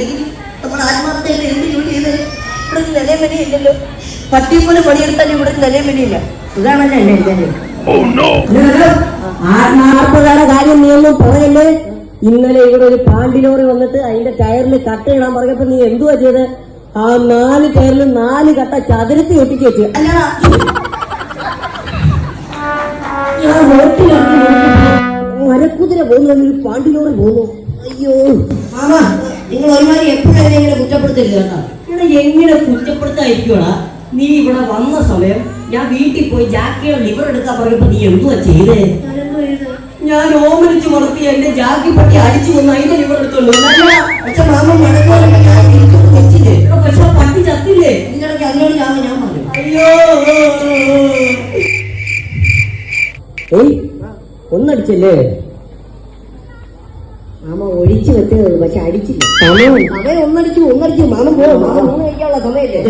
അല്ലെങ്കിൽ നമ്മൾ ആത്മാർത്ഥയിൽ എന്ത് ജോലി ചെയ്ത് ഇവിടെ നിലയും വിലയില്ലല്ലോ പട്ടിയെ പോലെ പണിയെടുത്താലും ഇവിടെ നിലയും വിലയില്ല. ഇതാണല്ലോ എന്റെ എഴുതാനും ആത്മാർത്ഥതയുടെ കാര്യം നീ ഒന്നും പറയല്ലേ ഇന്നലെ ഇവിടെ ഒരു പാണ്ടി ലോറി വന്നിട്ട് അതിന്റെ ടയറിൽ കട്ട ഇടാൻ പറഞ്ഞപ്പോ നീ എന്തുവാ ചെയ്ത്? ആ നാല് ടയറിൽ നാല് കട്ട ചതുരത്തി ഒട്ടിച്ച് വെച്ചു. അല്ലടാ മരക്കുതിര പോകുന്ന ഒരു പാണ്ടി പോകുന്നു. അയ്യോ മാമ നിങ്ങൾ ഒരുമാതിരി എപ്പോഴും എങ്ങനെ കുറ്റപ്പെടുത്തരുത് കേട്ടോ. ഇവിടെ എങ്ങനെ കുറ്റപ്പെടുത്തായിരിക്കോടാ നീ ഇവിടെ വന്ന സമയം ഞാൻ വീട്ടിൽ പോയി ജാക്കിയുടെ ലിവർ എടുക്കാൻ പറഞ്ഞപ്പോ നീ എന്തുവാ ചെയ്തേ? ഞാൻ ഓമനിച്ച് വളർത്തി എന്റെ ജാക്കി പട്ടി അടിച്ചു വന്ന് അതിന്റെ ലിവർ. അല്ല, പക്ഷെ മാമ എടാ, പക്ഷെ പട്ടി ചത്തില്ലേ? നിങ്ങളുടെ അതിനോട് ഞാൻ ഞാൻ പറഞ്ഞു അയ്യോ ഒന്നടിച്ചല്ലേ? മാമ ഒഴിച്ചു വെച്ചത് പക്ഷെ അടിച്ചില്ല. സമയം. അവൻ ഒന്നടിച്ചു ഒന്നടിച്ചു മാമൻ പോകും മാമൻ മൂന്ന് കഴിക്കാനുള്ള സമയല്ലേ?